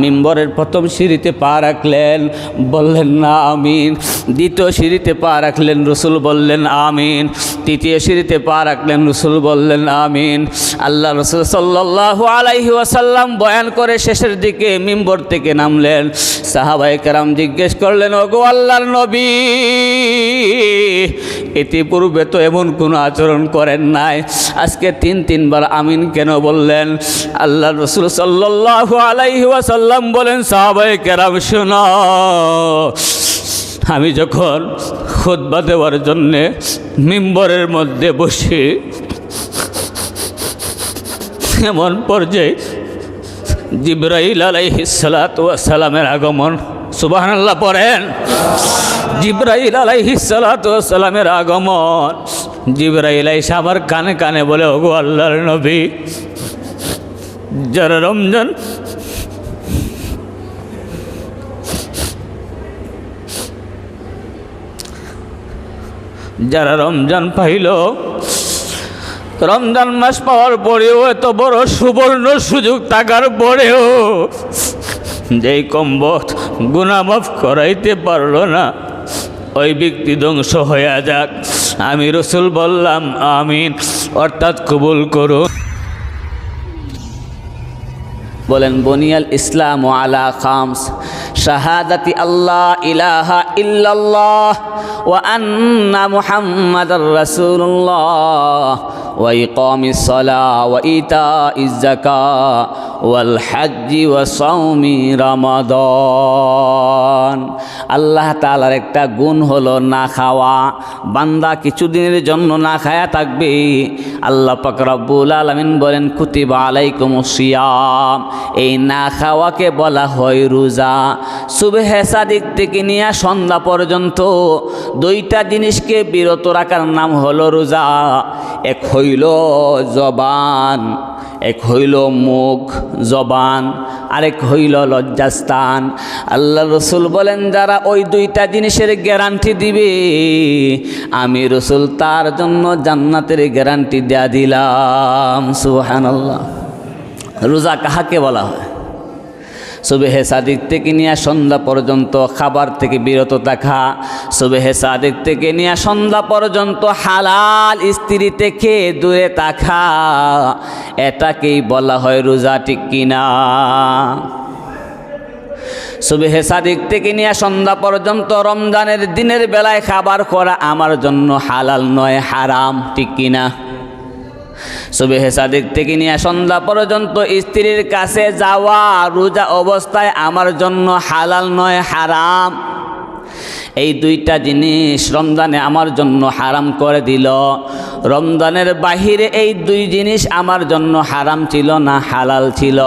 মিম্বরের প্রথম সিঁড়িতে পা রাখলেন, বললেন, না, আমিন। দ্বিতীয় সিঁড়িতে পা রাখলেন, রসুল বললেন, আমিন। তৃতীয় সিঁড়িতে পা রাখলেন, রসুল বললেন, আমিন। আল্লাহ রসুল সাল্লাহ আলাইহি ওয়াসাল্লাম বয়ান করে শেষের দিকে মিম্বর থেকে নামলেন। সাহাবাই কারাম জিজ্ঞেস করলেন, ওগো আল্লাহর নবী, ইতিপূর্বে তো এমন কোনো আচরণ করেন নাই। আজকে তিন, তিনবার আমিন কেন বললেন? আল্লাহ রসুল সাল্লাহ আলাইহি ওয়াসাল্লাম বলেন সাহাবাই কেরাম, শোনো, আমি যখন খোদবা দেওয়ার জন্যে মিম্বরের মধ্যে বসি, এমন পর্যায়ে জিব্রাইল আলাইহিসালামের আগমন, সুবহানাল্লাহ পড়েন। জিব্রাইল আলাইহিসালামের আগমন, জিব্রাইল আইসা আমার কানে কানে বলে, ওগো আল্লাহর নবী, যারা রমজান যারা রমজান পাইল, রমজান মাস পাওয়ার পরেও এত বড় সুবর্ণ সুযোগ থাকার পরেও যেই কম্বক গুনামাফ করাইতে পারল না, ওই ব্যক্তি ধ্বংস হয়ে যাক। আমি রসুল বললাম, আমিন, অর্থাৎ কবুল করুন বলেন, বনিয়াল ইসলাম আলা খামস, শাহাদাতি আল্লাহ ইলাহা ইল্লাল্লাহ। ওয়া ইকামিস সালাহ ওয়া ইতাইজ যাকাত ওয়াল হজ্জি ওয়া সাওমি রমাদান আল্লাহ তালার একটা গুণ হলো না খাওয়া। বান্দা কিছুদিনের জন্য না খায়া থাকবে। আল্লাহ পাক রব্বুল আলামিন বলেন, কুতিবা আলাইকুমুস সিয়াম। এই না খাওয়াকে বলা হয় রোজা। সুবেহে সাদিক থেকে নিয়ে সন্ধ্যা পর্যন্ত দুইটা জিনিসকে বিরত রাখার নাম হলো রোজা। এক হইল জবান, এক হইল মুখ জবান, আরেক হইল লজ্জাস্থান। আল্লাহ রসুল বলেন, যারা ওই দুইটা জিনিসের গ্যারান্টি দিবে, আমি রসুল তার জন্য জান্নাতের গ্যারান্টি দেয়া দিলাম। সুহান আল্লাহ রোজা কাহাকে বলা হয়? সুবেহে সাদিক থেকে নিয়ে সন্ধ্যা পর্যন্ত খাবার থেকে বিরত থাকা। সুবেহে সাদিক থেকে নিয়ে সন্ধ্যা পর্যন্ত হালাল স্ত্রী থেকে দূরে থাকা। এটাকেই বলা হয় রোজা, ঠিক কিনা সুবেহে সাদিক থেকে নিয়ে সন্ধ্যা পর্যন্ত রমজানের দিনের বেলায় খাবার করা আমার জন্য হালাল নয়, হারাম, ঠিক কিনা সুবেহে সাদিক থেকে নিয়ে সন্ধ্যা পর্যন্ত স্ত্রীর কাছে যাওয়া রোজা অবস্থায় আমার জন্য হালাল নয়, হারাম। এই দুইটা জিনিস রমজানে আমার জন্য হারাম করে দিল। রমজানের বাহিরে এই দুই জিনিস আমার জন্য হারাম ছিল না হালাল ছিল।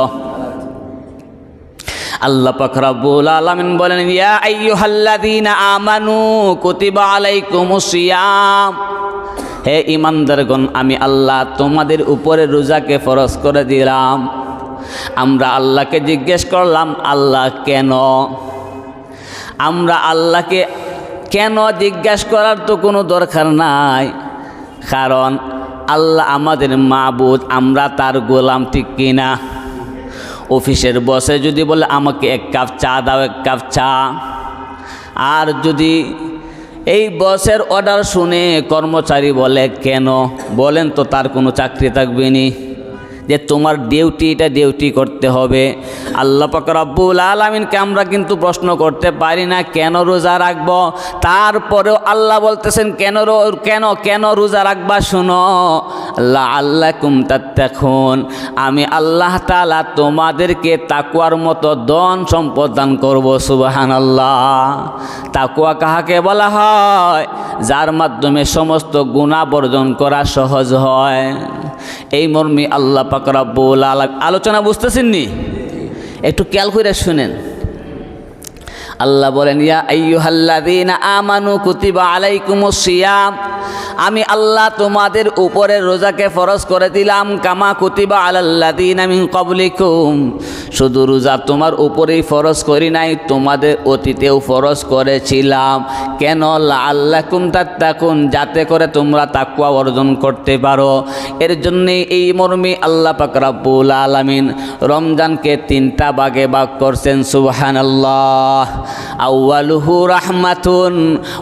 আল্লাহ পাকরাবুল আলামিন বলেন, ইয়া আইয়ুহাল্লাযীনা আমানু কুতিবা আলাইকুমুস সিয়াম। হে ইমানদারগণ, আমি আল্লাহ তোমাদের উপরে রোজাকে ফরজ করে দিলাম। আমরা আল্লাহকে জিজ্ঞেস করলাম, আল্লাহ কেন? আমরা আল্লাহকে কেন জিজ্ঞেস করার তো কোনো দরকার নাই। কারণ আল্লাহ আমাদের মাবুদ, আমরা তার গোলাম, ঠিক কিনা অফিসের বসে যদি বলে, আমাকে এক কাপ চা দাও, এক কাপ চা। আর যদি এই বসের অর্ডার শুনে কর্মচারী বলে কেন? বলেন তো তার কোনো চাকরি থাকবে নি। যে তোমার ডিউটি এটা ডিউটি করতে হবে। আল্লাহ পাক রব্বুল আলমিনকে আমরা কিন্তু প্রশ্ন করতে পারি না, কেন রোজা রাখব? তারপরেও আল্লাহ বলতেছেন, কেন কেন কেন রোজা রাখবা শুনো? আল্লাহ আল্লাহ কুম দেখুন আমি আল্লাহ তালা তোমাদেরকে তাকুয়ার মতো দন সম্পদ দান করব সুবাহান আল্লাহ তাকুয়া কাহাকে বলা হয়? যার মাধ্যমে সমস্ত গুণা বর্জন করা সহজ হয়। এই মর্মে আল্লাহ পাকরাবুল আলা আলোচনা বুঝতেছেন নি? একটু খেয়াল করে শুনেন। আল্লাহ বলেন, ইয়া আইয়ুহাল্লাযীনা আমানু কুতিবা আলাইকুমুস সিয়াম। আমি আল্লাহ তোমাদের উপরে রোজাকে ফরজ করে দিলাম, কামা কুতিবা আলাল্লাযীনা মিন ক্বাবলিকুম। শুধু রোজা তোমার উপরেই ফরজ করি নাই, তোমাদের অতীতেও ফরজ করেছিলাম। কেন? আল্লাকুম তাত্তাকুন, যাতে করে তোমরা তাকুয়া অর্জন করতে পারো। এর জন্যে এই মর্মে আল্লাহ পাক রাব্বুল আলামিন রমজানকে তিনটা ভাগে ভাগ করছেন, সুবহানাল্লাহ। আউয়ালুহু রাহমাতুন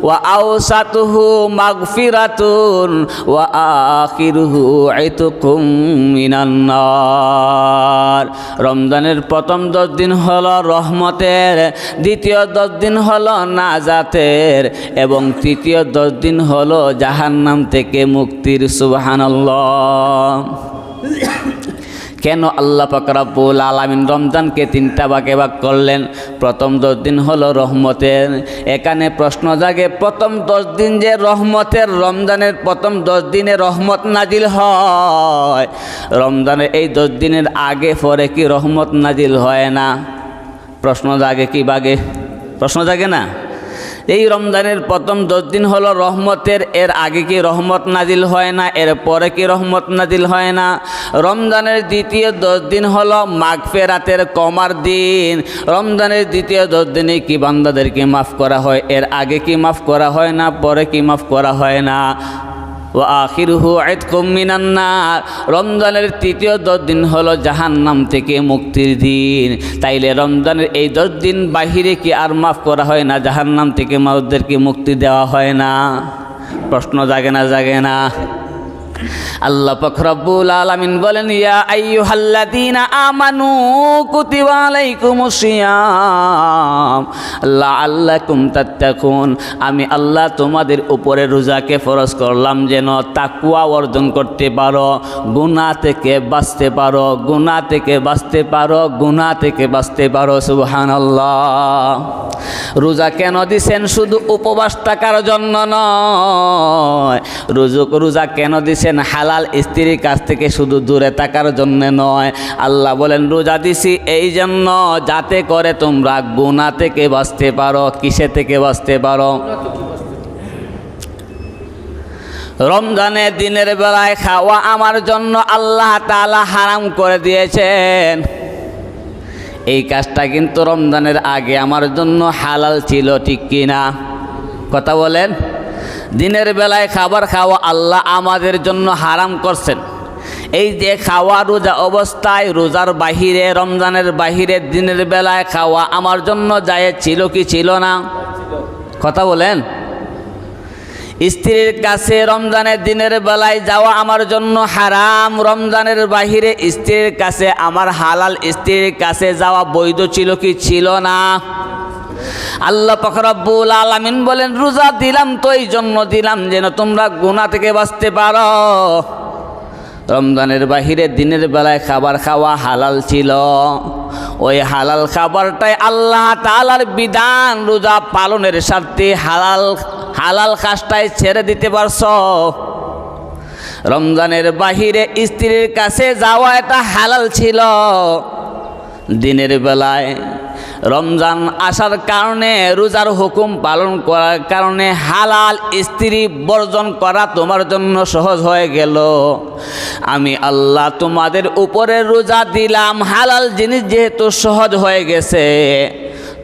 ওয়া আওসাতুহু মাগফিরাতুন ওয়া আখিরুহু ইতকুম মিনান নার। রমজানের প্রথম দশ দিন হলো রহমতের, দ্বিতীয় দশ দিন হলো নাজাতের এবং তৃতীয় দশ দিন হলো জাহান্নাম থেকে মুক্তির, সুবহানাল্লাহ। কেন আল্লাহ পাকরাবুল আলামিন রমজানকে তিনটা ভাগে ভাগ করলেন? প্রথম দশ দিন হলো রহমতের। এখানে প্রশ্ন জাগে, প্রথম দশ দিন যে রহমতের, রমজানের প্রথম দশ দিনে রহমত নাজিল হয়। রমজানের এই দশ দিনের আগে পরে কি রহমত নাজিল হয় না? প্রশ্ন জাগে কি বাগে? প্রশ্ন জাগে না? এই রমজানের প্রথম দশ দিন হলো রহমতের, এর আগে কি রহমত নাজিল হয় না, এর পরে কি রহমত নাজিল হয় না? রমজানের দ্বিতীয় দশ দিন হলো মাঘ ফেরাতের কমার দিন। রমজানের দ্বিতীয় দশ দিনে কি বান্দাদেরকে মাফ করা হয়, এর আগে কি মাফ করা হয় না, পরে কি মাফ করা হয় না? ও আখিরহু হু মিনান নার। রমজানের তৃতীয় দশ দিন হলো জাহান্নাম থেকে মুক্তির দিন। তাইলে রমজানের এই দশ দিন বাহিরে কি আর মাফ করা হয় না? জাহান্নাম থেকে মানুষদেরকে মুক্তি দেওয়া হয় না। প্রশ্ন জাগে না জাগে না। আল্লাহ ফখরাবুল আলামিন বলেন, ইয়া আইয়ুহাল্লাযীনা আমানু কুতিবা আলাইকুমুস সিয়াম, লাআল্লাকুম তাত্তাকুন। আমি আল্লাহ তোমাদের উপরে রোজাকে ফরজ করলাম যেন তাকওয়া অর্জন করতে পারো, গুনাহ থেকে বাঁচতে পারো, গুনাহ থেকে বাঁচতে পারো, গুনাহ থেকে বাঁচতে পারো, সুবহানাল্লাহ। রোজা কেন দিছেন? শুধু উপবাস থাকার জন্য নয় রোজা কেন দিছেন? হালাল স্ত্রীর কাছ থেকে শুধু দূরে থাকার জন্য নয়। আল্লাহ বলেন, রোজা দিছি এই জন্য যাতে করে তোমরা গুণা থেকে বাঁচতে পারো, কিসে থেকে বাঁচতে পারো? রমজানের দিনের বেলায় খাওয়া আমার জন্য আল্লাহ তাআলা হারাম করে দিয়েছেন। এই কাজটা কিন্তু রমজানের আগে আমার জন্য হালাল ছিল, ঠিক কিনা? কথা বলেন। দিনের বেলায় খাবার খাওয়া আল্লাহ আমাদের জন্য হারাম করছেন। এই যে খাওয়া রোজা অবস্থায়, রোজার বাহিরে, রমজানের বাহিরে দিনের বেলায় খাওয়া আমার জন্য যায় ছিল কি ছিল না? কথা বলেন। স্ত্রীর কাছে রমজানের দিনের বেলায় যাওয়া আমার জন্য হারাম, রমজানের বাহিরে স্ত্রীর কাছে, আমার হালাল স্ত্রীর কাছে যাওয়া বৈধ ছিল কি ছিল না? আল্লাহ ফখরাবুল আলামিন বলেন, রোজা দিলাম তো এই জন্য দিলাম যেন তোমরা গুণা থেকে বাঁচতে পারো। রমজানের বাহিরে দিনের বেলায় খাবার খাওয়া হালাল ছিল। ওই হালাল খাবারটাই আল্লাহ তালার বিধান, রোজা পালনের স্বার্থে হালাল হালাল কাজটাই ছেড়ে দিতে পারছ। রমজানের বাহিরে স্ত্রীর কাছে যাওয়া এটা হালাল ছিল। দিনের বেলায় রমজান আসার কারণে রোজার হুকুম পালন করার কারণে হালাল স্ত্রী বর্জন করা তোমার জন্য সহজ হয়ে গেল। আমি আল্লাহ তোমাদের উপরে রোজা দিলাম। হালাল জিনিস যেহেতু সহজ হয়ে গেছে।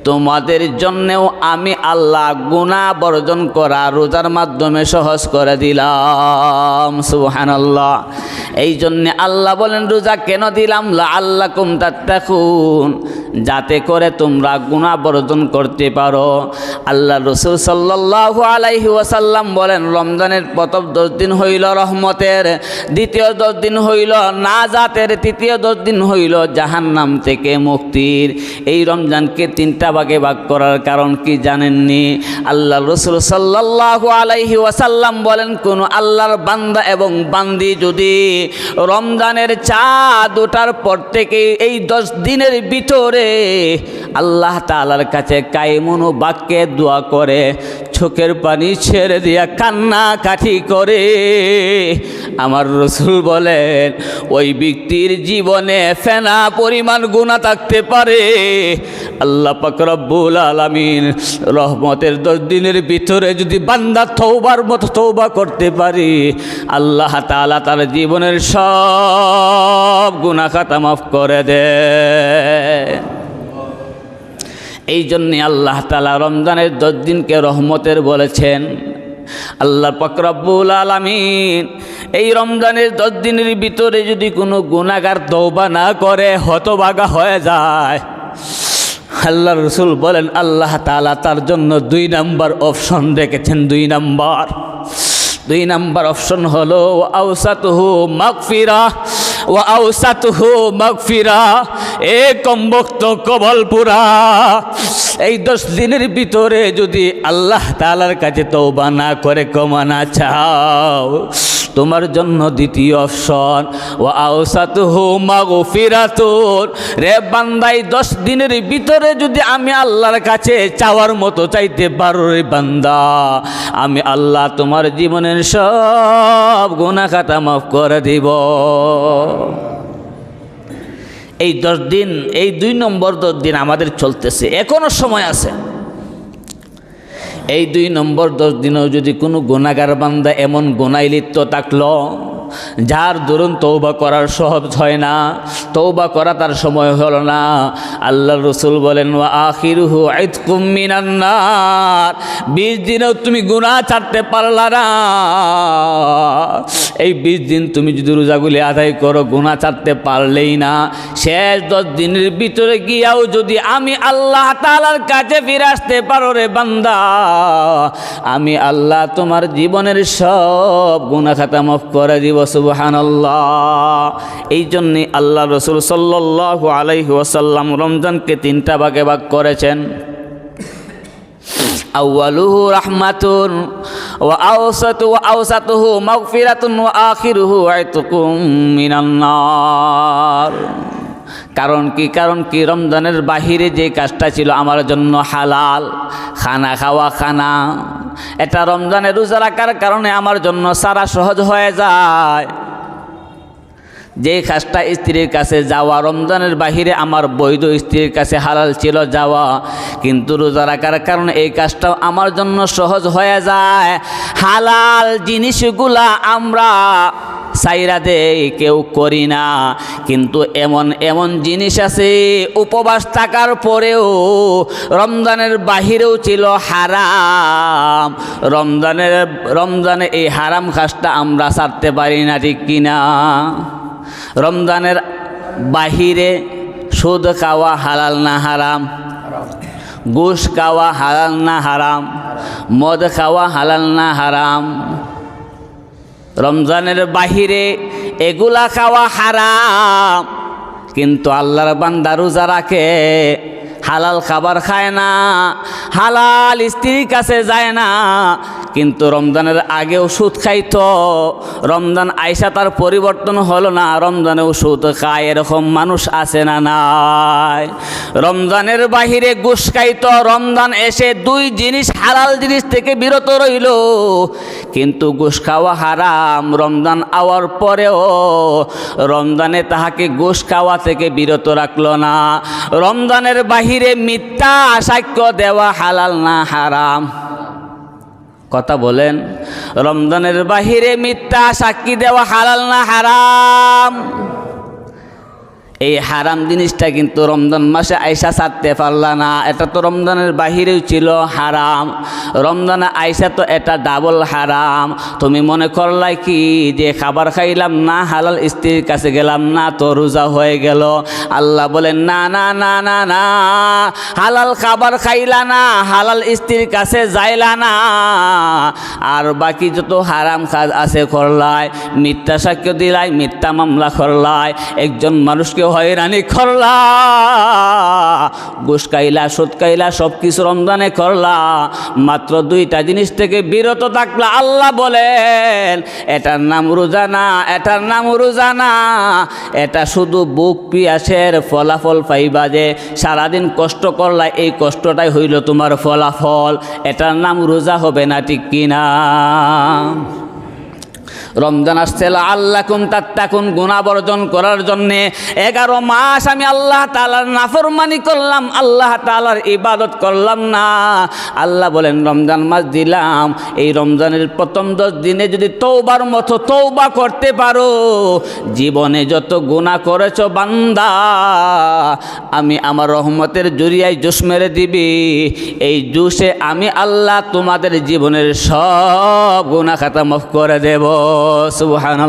তোমাদের জন্যেও আমি আল্লাহ গুণা বর্জন করা রোজার মাধ্যমে সহজ করে দিলাম। সুহান আল্লাহ এই জন্যে আল্লাহ বলেন, রোজা কেন দিলাম? আল্লাহ কুম তাত্তাকুন। যাতে করে তোমরা গুণা বর্জন করতে পারো। আল্লাহ রসুল সাল্লাহ আলাইহি ওয়াসাল্লাম বলেন, রমজানের প্রথম দশ দিন হইল রহমতের, দ্বিতীয় দশ দিন হইল না জাতের তৃতীয় দশ দিন হইল জাহান্নাম থেকে মুক্তির। এই রমজানকে তিনটা ভাগে ভাগ করার কারণ কি জানেননি? আল্লাহ রসুল সাল্লাহ আলাইহি ওয়াসাল্লাম বলেন, কোন আল্লাহর বান্দা এবং বান্দি যদি রমজানের চা দুটার পর থেকে এই দশ দিনের ভিতরে আল্লাহ তালার কাছে কাইমনু বাক্যে দোয়া করে, চোখের পানি ছেড়ে দিয়া কান্না কাঠি করে। আমার রসুল বলেন, ওই ব্যক্তির জীবনে ফেনা পরিমাণ গুণা থাকতে পারে। আল্লাহ পাকরব্বুল আলমিন রহমতের দশ দিনের ভিতরে যদি বান্দা থৌবার মতো থৌবা করতে পারি, আল্লাহ তালা তার জীবনের সব গুণা খাতা মাফ করে দেয় এই জন্যে আল্লাহ তালা রমজানের দশ দিনকে রহমতের বলেছেন। আল্লাহ পাকরাবুল আলমিন এই রমজানের দশ দিনের ভিতরে যদি কোনো গুণাগার দৌবা না করে হতবাগা হয়ে যায়। আল্লাহ রসুল বলেন, আল্লাহ তালা তার জন্য দুই নাম্বার অপশন রেখেছেন, দুই নাম্বার। দুই নাম্বার অপশন হলো আউসাতুহু মাগফিরা এ কবলপুরা। এই দশ দিনের ভিতরে যদি আল্লাহ তালার কাছে তৌবা না করে কমানা চাও তোমার জন্য দ্বিতীয় অপশন। ও আওসাত হো মাগো ফিরাতুন রে বান্দাই, দশ দিনের ভিতরে যদি আমি আল্লাহর কাছে চাওয়ার মতো চাইতে পারো রে বান্দা, আমি আল্লাহ তোমার জীবনের সব গুণা খাতা মাফ করে দিব। এই দশ দিন, এই দুই নম্বর দশ দিন আমাদের চলতেছে, এখনও সময় আছে। এই দুই নম্বর দশ দিনেও যদি কোনো গুণাগার বান্দা এমন গুণায় লিপ্ত থাকল যার দরুন তৌবা করার সহজ হয় না তৌবা করা তার সময় হল না। আল্লাহ রসুল বলেন আইত কুমিনান্নার বিশ দিনেও তুমি গুণা ছাড়তে পারলা না। এই বিশ দিন তুমি যদি রোজাগুলি আদায় করো গুণা ছাড়তে পারলেই না। শেষ দশ দিনের ভিতরে গিয়াও যদি আমি আল্লাহ তালার কাছে ফিরে আসতে পারো রে বান্দা, আমি আল্লাহ তোমার জীবনের সব গুণা খাতা মাফ করে দিব। এই জন্যে আল্লাহ রসুল সাল্লাহ আলাইহি ওয়াসাল্লাম রমজানকে তিনটা ভাগে ভাগ করেছেন। আউয়ালুহু রাহমাতুন ওয়া আওসাতু ওয়া আওসাতুহু মাগফিরাতুন ওয়া আখিরুহু আইতুকুম মিনান কারণ কি? কারণ কি? রমজানের বাহিরে যে কাজটা ছিল আমার জন্য হালাল, খানা খাওয়া খানা এটা রমজানের রোজা রাখার কারণে আমার জন্য সারা সহজ হয়ে যায়। যে কাজটা স্ত্রীর কাছে যাওয়া, রমজানের বাহিরে আমার বৈধ স্ত্রীর কাছে হালাল ছিল যাওয়া, কিন্তু রোজা রাখার কারণে এই কাজটাও আমার জন্য সহজ হয়ে যায়। হালাল জিনিসগুলা আমরা সাইরা দে কেউ করি না। কিন্তু এমন এমন জিনিস আছে, উপবাস থাকার পরেও রমজানের বাহিরেও ছিল হারাম। রমজানের, রমজানে এই হারাম কাজটা আমরা ছাড়তে পারি না, ঠিক কিনা রমজানের বাহিরে সুদ খাওয়া হালাল না হারাম? ঘুষ খাওয়া হালাল না হারাম? মদ খাওয়া হালাল না হারাম? রমজানের বাহিরে এগুলা খাওয়া হারাম। কিন্তু আল্লাহর বান্দা রোজা রাখে, হালাল খাবার খায় না, হালাল স্ত্রীর কাছে যায় না কিন্তু রমজানের আগে ওষুধ খাইত। রমজান আইসা তার পরিবর্তন হলো না, রমজানে ওষুধ খায় এরকম মানুষ আছে না নাই। রমজানের বাহিরে ঘুষ খাইত, রমজান এসে দুই জিনিস হালাল জিনিস থেকে বিরত রইল। কিন্তু ঘুষ খাওয়া হারাম, রমজান আওয়ার পরেও রমজানে তাহাকে ঘুষ খাওয়া থেকে বিরত রাখল না। রমজানের বাহিরে মিথ্যা সাক্ষ্য দেওয়া হালাল না হারাম। কথা বলেন রমজানের বাহিরে মিথ্যা সাক্ষী দেওয়া হালাল না হারাম? এই হারাম জিনিসটা কিন্তু রমজান মাসে আয়সা ছাড়তে পারলা না। এটা তো রমজানের বাহিরেও ছিল হারাম। রমজানে আয়সা তো এটা ডাবল হারাম। তুমি মনে করলাই কি যে খাবার খাইলাম না, হালাল স্ত্রীর কাছে গেলাম না, তো রোজা হয়ে গেল। আল্লাহ বলেন, না না না না না। হালাল খাবার খাইলা না, হালাল স্ত্রীর কাছে যাইলা না। আর বাকি যত হারাম কাজ আছে করলাই, মিথ্যা সাক্ষ্য দিলাই, মিথ্যা মামলা করলাই। একজন মানুষকে হয়রানি করলা ঘুষ খাইলা, সুদ খাইলা, সব কিছু রমজানে করলা মাত্র দুইটা জিনিস থেকে বিরত থাকলা, আল্লাহ বলেন, এটার নাম রোজানা এটার নাম রোজানা এটা শুধু বুক পিয়াসের ফলাফল পাইবা যে সারাদিন কষ্ট করলা, এই কষ্টটাই হইল তোমার ফলাফল। এটার নাম রোজা হবে না, ঠিক কিনা? রমজান আসছে আল্লাহ কুম তাত্তাকুন গুণা বর্জন করার জন্যে এগারো মাস আমি আল্লাহ তালার নাফরমানি করলাম, আল্লাহ তালার ইবাদত করলাম না। আল্লাহ বলেন, রমজান মাস দিলাম, এই রমজানের প্রথম দশ দিনে যদি তৌবার মতো তৌবা করতে পারো, জীবনে যত গুণা করেছ বান্দা, আমি আমার রহমতের জুরিয়ায় জুস মেরে দিবি। এই জুসে আমি আল্লাহ তোমাদের জীবনের সব গুণা খাতা মাফ করে দেব। সুবহান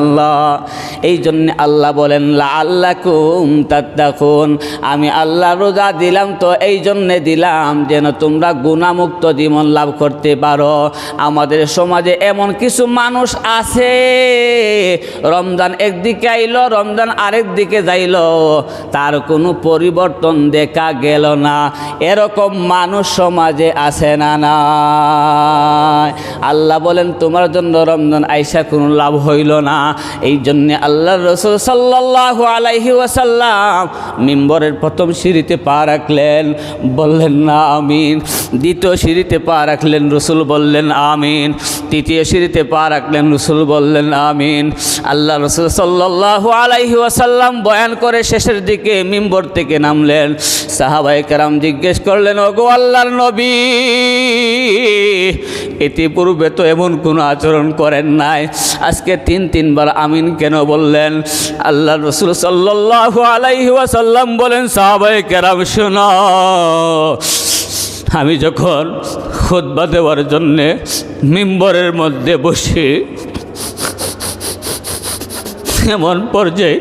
এই জন্য আল্লাহ বলেন লা আল্লাহ কুম তাত্তাকুন। আমি আল্লাহ রোজা দিলাম তো এই জন্যে দিলাম যেন তোমরা গুণামুক্ত জীবন লাভ করতে পারো। আমাদের সমাজে এমন কিছু মানুষ আছে রমজান একদিকে আইলো, রমজান আরেক দিকে যাইল। তার কোনো পরিবর্তন দেখা গেল না। এরকম মানুষ সমাজে আছে না না আল্লাহ বলেন, তোমার জন্য রমজান আইসা কোনো লাভ হইল না। এই জন্যে আল্লাহ রসুল সাল্লাহ আলাইহি ওয়াসাল্লাম মিম্বরের প্রথম সিঁড়িতে পা রাখলেন। বললেন, না, আমিন। দ্বিতীয় সিঁড়িতে পা রাখলেন, রসুল বললেন, আমিন। তৃতীয় সিঁড়িতে পা রাখলেন, রসুল বললেন, আমিন। আল্লাহ রসুল সাল্লাহ আলাইহি ওয়াসাল্লাম বয়ান করে শেষের দিকে মিম্বর থেকে নামলেন। সাহাবাই কারাম জিজ্ঞেস করলেন, ওগো আল্লাহর নবী, ইতিপূর্বে তো এমন কোনো আচরণ করেন নাই। আজকে তিন তিনবার আমিন কেন বললেন? আল্লাহ রসুল সাল্লাহ আলাইহি ওয়াসাল্লাম বলেন সাহাবাই কেরাম, শোনো, আমি যখন খুদ্া দেওয়ার জন্যে মিম্বরের মধ্যে বসি এমন পর্যায়ে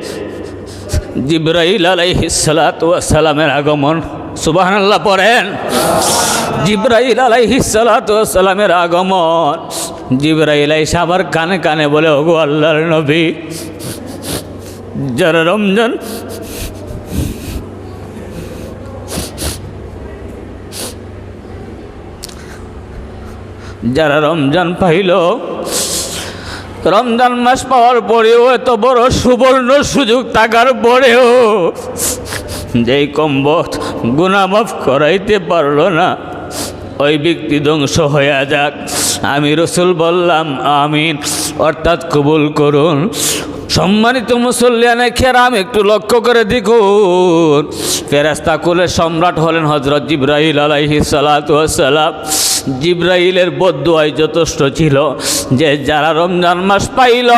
জিব্রাইল আলাইহিসালামের আগমন সুবাহ আল্লাহ পড়েন। জিব্রাইল আলাইহিসালামের আগমন, জিব্রাইল আইসা আমার কানে কানে বলে, ওগো আল্লাহর নবী, যারা রমজান যারা রমজান পাইল রমজান মাস পাওয়ার পরেও এত বড় সুবর্ণ সুযোগ থাকার পরেও যেই কম্বত গুনামাফ করাইতে পারল না, ওই ব্যক্তি ধ্বংস হইয়া যাক। আমি রসুল বললাম, আমিন। অর্থাৎ কবুল করুন। সম্মানিত মুসল্লিয়ানে খেরাম একটু লক্ষ্য করে দেখুন। ফেরাস্তা কুলের সম্রাট হলেন হজরত জিব্রাহিল আলাইহি সালাম। জিব্রাইলের বদুয়াই যথেষ্ট ছিল যে যারা রমজান মাস পাইল,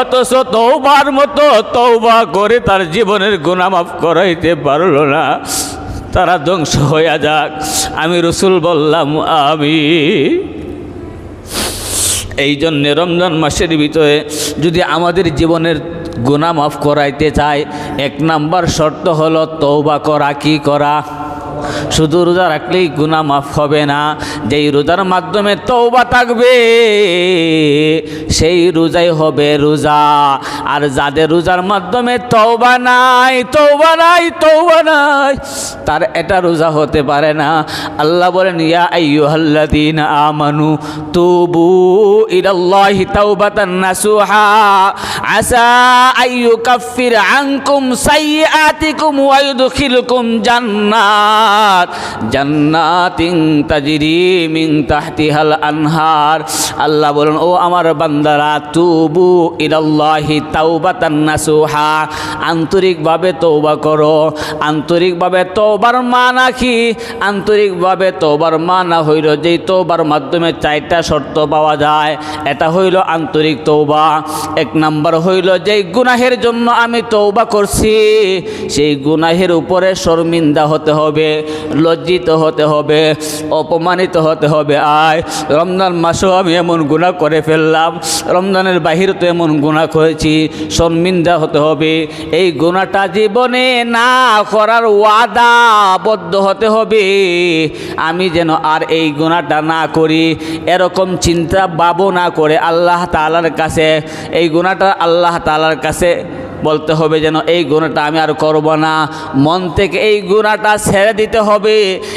অথচ তৌবার মতো তৌবা করে তার জীবনের গুণামাফ করাইতে পারল না। তারা ধ্বংস হইয়া যাক। আমি রসুল বললাম আমি এই জন্যে রমজান মাসের ভিতরে যদি আমাদের জীবনের গুণা মাফ করাইতে চায়, এক নাম্বার শর্ত হলো তৌবা করা, কি করা? শুধু রোজা রাখলেই গুণা মাফ হবে না। যেই রোজার মাধ্যমে তৌবা থাকবে, সেই রোজাই হবে রোজা। আর যাদের রোজার মাধ্যমে তৌবা নাই তৌবা নাই তৌবা নাই, তার এটা রোজা হতে পারে না। আল্লাহ বলেন, ইয়া আইয়ুহাল্লাযীন আমানু তুবু ইলাল্লাহি তাওবাতান নাসুহা। আসা আইয়ুকাফির আনকুম সাইয়্যাতিকুম ওয়া ইউদখিলকুম জান্নাত জান্নাতিন তাজরি মিন তাহতিহাল আনহার। আল্লাহ বলেন, ও আমার বান্দারা, তুবু ইলাল্লাহি তাওবাতান নাসুহা, আন্তরিকভাবে তৌবা করো। আন্তরিকভাবে তৌবার মানা কি? আন্তরিকভাবে তৌবার মানা হইল যেই তৌবার মাধ্যমে চারটা শর্ত পাওয়া যায়। এটা হইল আন্তরিক তৌবা এক নাম্বার হইল যেই গুনাহের জন্য আমি তৌবা করছি, সেই গুনাহের উপরে শর্মিন্দা হতে হবে। লজ্জিত হতে হবে, অপমানিত হতে হবে। আয়, রমজান মাসেও আমি এমন গুণা করে ফেললাম। রমজানের বাহিরে তো এমন গুণা করেছি, শর্মিন্দা হতে হবে। এই গুণাটা জীবনে না করার ওয়াদা ওয়াদাবদ্ধ হতে হবে। আমি যেন আর এই গুণাটা না করি, এরকম চিন্তা ভাবনা করে আল্লাহ তালার কাছে, এই গুণাটা আল্লাহ তালার কাছে বলতে হবে যেন এই গুণাটা আমি আর করব না। মন থেকে এই গুণাটা ছেড়ে দিতে হবে।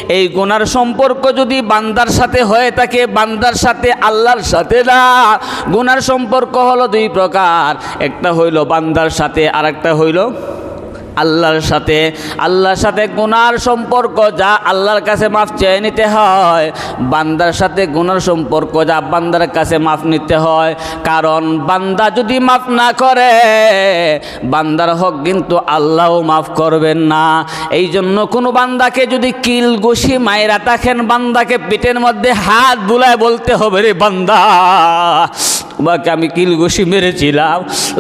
এই গুণার সম্পর্ক যদি বান্দার সাথে হয়ে থাকে, বান্দার সাথে আল্লাহর সাথে না। গুণার সম্পর্ক হলো দুই প্রকার। একটা হইল বান্দার সাথে আর একটা হইল আল্লাহর সাথে আল্লাহর সাথে গুনার সম্পর্ক যা আল্লাহর কাছে মাফ চেয়ে নিতে হয়। বান্দার সাথে গুনার সম্পর্ক যা বান্দার কাছে মাফ নিতে হয়। কারণ বান্দা যদি মাফ না করে, বান্দার হক কিন্তু আল্লাহও মাফ করবেন না। এই জন্য কোনো বান্দাকে যদি কিল ঘুষি মায়েরা থাকেন, বান্দাকে পিঠের মধ্যে হাত বুলায় বলতে হবে, রে বান্দা তোমাকে আমি কিল ঘুষি মেরেছিলাম।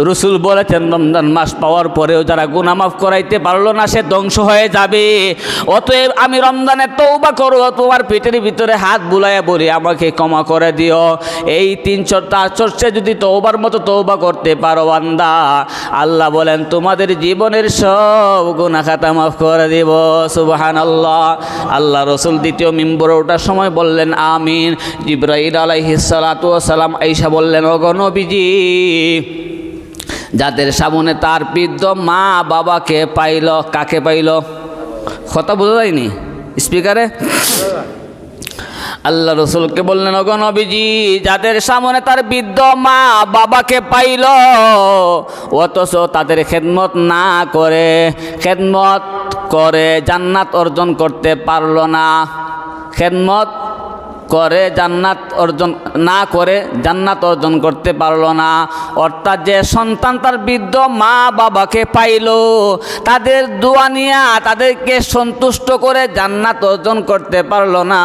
রসুল বলেছেন, রমজান মাস পাওয়ার পরেও যারা গুনা মাফ করাইতে পারল না, সে ধ্বংস হয়ে যাবে। অতএব আমি রমজানে তৌবা করো, তোমার পেটের ভিতরে হাত বুলাইয়া বলি, আমাকে ক্ষমা করে দিও। এই তিন চার চর্চে যদি তৌবার মতো তৌবা করতে পারো, বান্দা। আল্লাহ বলেন, তোমাদের জীবনের সব গুনা খাতা মাফ করে দিব সুবাহান আল্লাহ আল্লাহ রসুল দ্বিতীয় মিম্বরে ওঠার সময় বললেন, আমিন। জিব্রাহিল আলাইহিসালাতু সালাম আইসা বললেন অগনবীজি যাদের সামনে তার বৃদ্ধ মা বাবাকে পাইল, কাকে পাইল? কথা বোঝা যায়নি স্পিকারে? আল্লাহ রসুলকে বললেন অগনবীজি যাদের সামনে তার বৃদ্ধ মা বাবাকে পাইল, অথচ তাদের খেদমত না করে, খেদমত করে জান্নাত অর্জন করতে পারল না। খেদমত করে জান্নাত অর্জন, না করে জান্নাত অর্জন করতে পারল না। অর্থাৎ যে সন্তান তার বৃদ্ধ মা বাবাকে পাইল, তাদের দোয়া নিয়া তাদেরকে সন্তুষ্ট করে জান্নাত অর্জন করতে পারল না।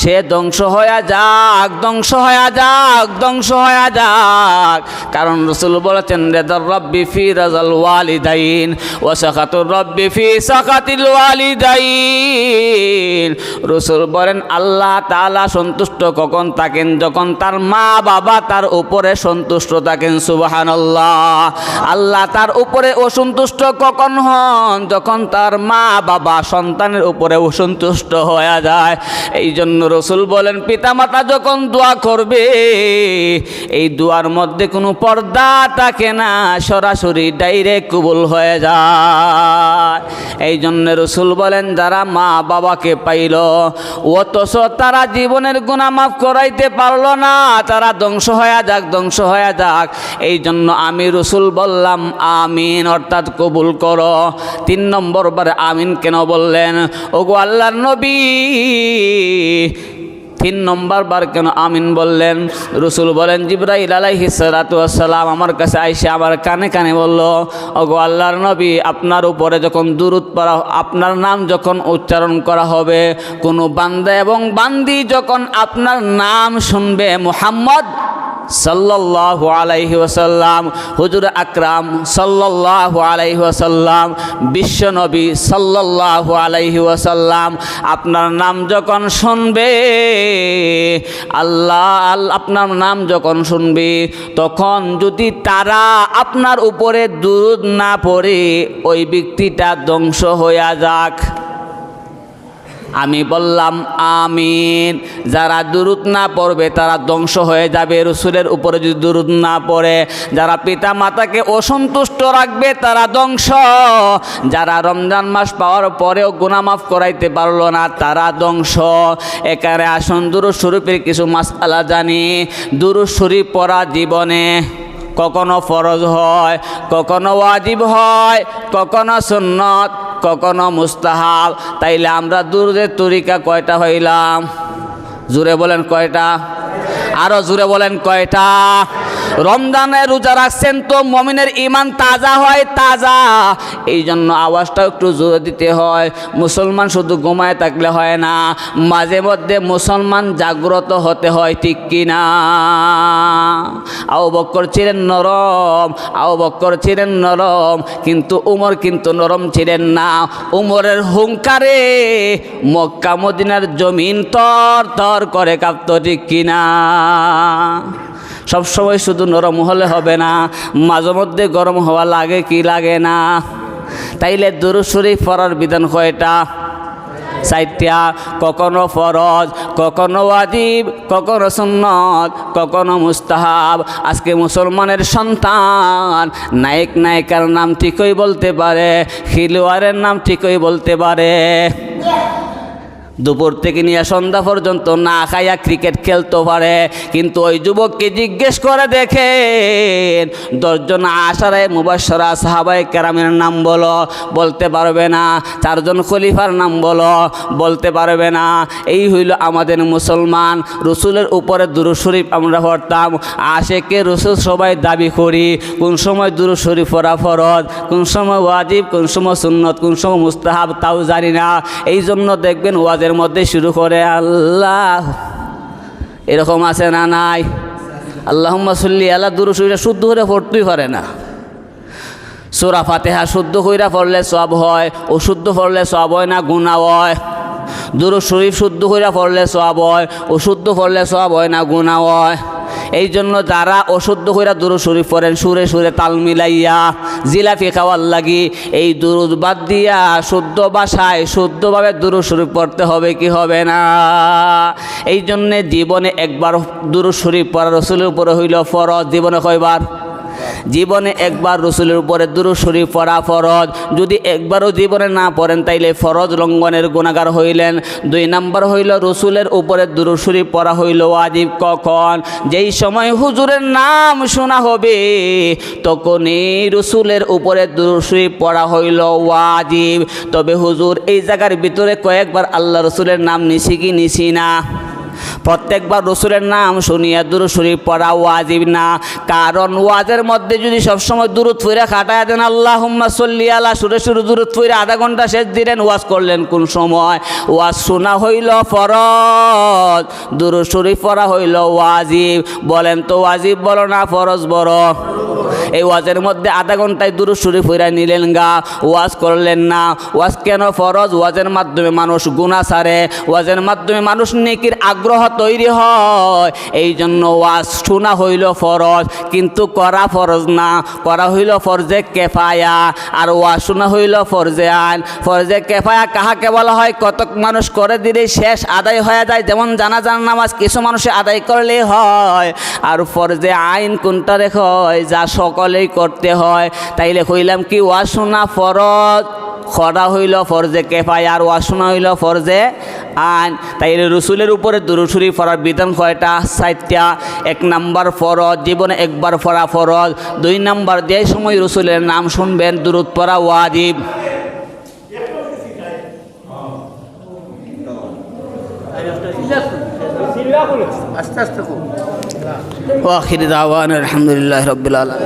সে ধ্বংস হয়ে যাক, ধ্বংস হয়ে যাক, ধ্বংস হয়ে যাক। কারণ রসুল বলেছেন রেদর রব্বি ফি রাজাল ওয়ালিদাইন ও সাকাতুর রব্বি ফি সাকাতিল ওয়ালিদাইন। রসুল বলেন, আল্লাহ তাআলা সন্তুষ্ট কখন থাকেন? যখন তার মা বাবা তার উপরে সন্তুষ্ট থাকেন, সুবহানাল্লাহ। আল্লাহ তার উপরে অসন্তুষ্ট কখন হন? যখন তার মা বাবা সন্তানের উপরে অসন্তুষ্ট হয়ে যায়। এই জন্য রসুল বলেন, পিতামাতা যখন দোয়া করবে, এই দোয়ার মধ্যে কোনো পর্দা থাকে না, সরাসরি ডাইরেক্ট কবুল হয়ে যায়। এই জন্য রসুল বলেন, যারা মা বাবাকে পাইল, অথচ তারা জীবনের গুণা মাফ করাইতে পারল না। তারা ধ্বংস হয়ে যাক, ধ্বংস হয়ে যাক। এই জন্য আমি রসুল বললাম, আমিন, অর্থাৎ কবুল করো। তিন নম্বর বারে আমিন কেন বললেন? ওগো আল্লাহর নবী তিন নম্বর বার কেন আমিন বললেন? রসুল বলেন, জিব্রাইল আলাইহি সালাম আমার কাছে আইসে আমার কানে কানে বলল অগো আল্লাহর নবী, আপনার উপরে যখন দূরত পড়া, আপনার নাম যখন উচ্চারণ করা হবে, কোনো বান্দা এবং বান্দি যখন আপনার নাম শুনবে, মুহাম্মদ সাল্লাল্লাহু আলাইহি ওয়াসাল্লাম, হুজুর আকরাম সাল্লাল্লাহু আলাইহি ওয়াসাল্লাম বিশ্বনবী সাল্লাল্লাহু আলাইহি ওয়াসাল্লাম, আপনার নাম যখন শুনবে, আল্লাহ আল- আপনার নাম যখন শুনবে, তখন যদি তারা আপনার উপরে দুধ না পড়ে, ওই ব্যক্তিটা ধ্বংস হইয়া যাক। আমি বললাম, আমিন। যারা দুরুদ না পড়বে, তারা ধ্বংস হয়ে যাবে। রসুলের উপরে যদি দুরুদ না পড়ে, যারা পিতা মাতাকে অসন্তুষ্ট রাখবে, তারা ধ্বংস। যারা রমজান মাস পাওয়ার পরেও গুনামাফ করাইতে পারল না, তারা ধ্বংস। এখানে আসন, দুরুদ শরীফের কিছু মাসালা জানি। দুরুদ শরীফ পড়া জীবনে কখনো ফরজ হয়, কখনো ওয়াজিব হয়, কখনো সুন্নত কখনো মুস্তাহাব। তাইলে আমরা দুরুদের তরিকা কয়টা হইলাম? জুড়ে বলেন কয়টা? আরও জুড়ে বলেন কয়টা? রমজানে রোজা রাখছেন তো মমিনের ইমান তাজা হয়, তাজা। এই জন্য আওয়াজটা একটু জোরে দিতে হয়। মুসলমান শুধু ঘুমায় থাকলে হয় না, মাঝে মধ্যে মুসলমান জাগ্রত হতে হয়, ঠিক কিনা? আও বক্কর ছিলেন নরম আও বক্কর ছিলেন নরম, কিন্তু উমর কিন্তু নরম ছিলেন না। উমরের হুঙ্কারে মক্কা মদিনার জমিন তর তর করে কাঁপত, ঠিক কিনা? সবসময় শুধু নরম হলে হবে না, মাঝে মধ্যে গরম হওয়া লাগে কি লাগে না। তাইলে দুরুসুরি পড়ার বিধান কয়টা? সাইটটা কখনো ফরজ, কখনো ওয়াজিব, কখনো সুন্নত, কখনো মুস্তাহাব। আজকে মুসলমানের সন্তান নায়ক নায়িকার নাম ঠিকই বলতে পারে খেলোয়াড়ের নাম ঠিকই বলতে পারে। দুপুর থেকে নিয়ে সন্ধ্যা পর্যন্ত না খাইয়া ক্রিকেট খেলতে পারে। কিন্তু ওই যুবককে জিজ্ঞেস করে দেখেন, দশজন আশারায় মুবাসরা সাহাবাই কেরামের নাম বলো, বলতে পারবে না। চারজন খলিফার নাম বলো, বলতে পারবে না। এই হইল আমাদের মুসলমান। রসুলের উপরে দুরু শরীফ আমরা পড়তাম। আশেকে রসুল সবাই দাবি করি, কোন সময় দুরু শরীফ পড়া ফরজ, কোন সময় ওয়াজিব, কোন সময় সুন্নত, কোন সময় মুস্তাহাব, তাও জানি না। এই জন্য দেখবেন ওয়াজের মধ্যে শুরু করে আল্লাহ। এরকম আছে না নাই? আল্লাহ সাল্লি আল্লাহ দুরু শরীফ শুদ্ধ করে পড়তেই পারে না। সোরা ফাতেহা শুদ্ধ কইরা পড়লে সব হয়, অশুদ্ধ পড়লে সব হয় না গুণা হয়। দুরু শরীফ শুদ্ধ কইরা পড়লে সব হয়, অশুদ্ধ পড়লে সব হয় না গুণা হয়। এই জন্য যারা অশুদ্ধ কইরা দুরু শরীফ পড়েন, সুরে সুরে তাল মিলাইয়া জিলাপি খাওয়ার লাগি, এই দুরুদ বাদ দিয়া শুদ্ধ বাসায় শুদ্ধভাবে দুরু শরীফ পড়তে হবে কি হবে না? এই জন্যে জীবনে একবার দুরু শরীফ পড়া রসুলের উপরে হইল ফরজ। জীবনে কয়বার? জীবনে একবার রসুলের উপরে দুরু শরীফ পড়া ফরজ। যদি একবারও জীবনে না পড়েন, তাইলে ফরজ লঙ্ঘনের গুণাগার হইলেন। দুই নম্বর হইল, রসুলের উপরে দুরু শরীফ পড়া হইল ওয়াজিব কখন? যেই সময় হুজুরের নাম শোনা হবে, তখনই রসুলের উপরে দুরু শরীফ পড়া হইল ওয়াজিব। তবে হুজুর, এই জায়গার ভিতরে কয়েকবার আল্লাহ রসুলের নাম নিছি কি নিছি না? প্রত্যেকবার রসুলের নাম শুনিয়া দুরু শরীফ পড়া ওয়াজিব না। কারণ ওয়াজের মধ্যে যদি সবসময় দূরত ফিরে খাটায় দেন আল্লাহ হুম্মা সল্লি আল্লাহ সুরে সুরে দূরত ফিরে আধা ঘণ্টা শেষ দিলেন, ওয়াজ করলেন কোন সময়? ওয়াজ শোনা হইল ফরজ দুরু শরীফ পড়া হইল ওয়াজিব। বলেন তো ওয়াজিব বলো না, ফরজ বড় এই ওয়াজের মধ্যে আধা ঘন্টায় দূর শরীফ হইরা নিলেন গা। ওয়াজ করলেন না। ওয়াজ কেন ফরজ? ওয়াজের মাধ্যমে মানুষ গুণা সারে। ওয়াজের মাধ্যমে মানুষ নেকির আগ্রহ তৈরি হয়। এই জন্য ওয়াজ শোনা হইল ফরজ, কিন্তু করা ফরজ না। করা হইল ফরজে কেফায়া, আর ওয়াজ শোনা হইল ফরজে আইন। ফরজে কেফায়া কাহাকে বলা হয়? কতক মানুষ করে দিলেই শেষ আদায় হয়ে যায়। যেমন জানাজান নামাজ কিছু মানুষে আদায় করলেই হয়। আর ফরজে আইন কোনটা রেখ? হয় যা সকলেই করতে হয়। তাইলে কইলাম কি ওয়াজ শোনা ফরজ। খরা হইল ফরজে কেফায় আর ওয়াজ শোনা হইল ফরজে আইন। তাইলে রসুলের উপরে দুরুসুরি ফরার বিধান কয়টা? সাইটটা এক নাম্বার ফরজ জীবনে একবার ফরা ফরজ। দুই নাম্বার যে সময় রসুলের নাম শুনবেন দুরুদ পড়া ওয়াজিব। আস্তে আস্তে আলহামদুলিল্লাহ আলম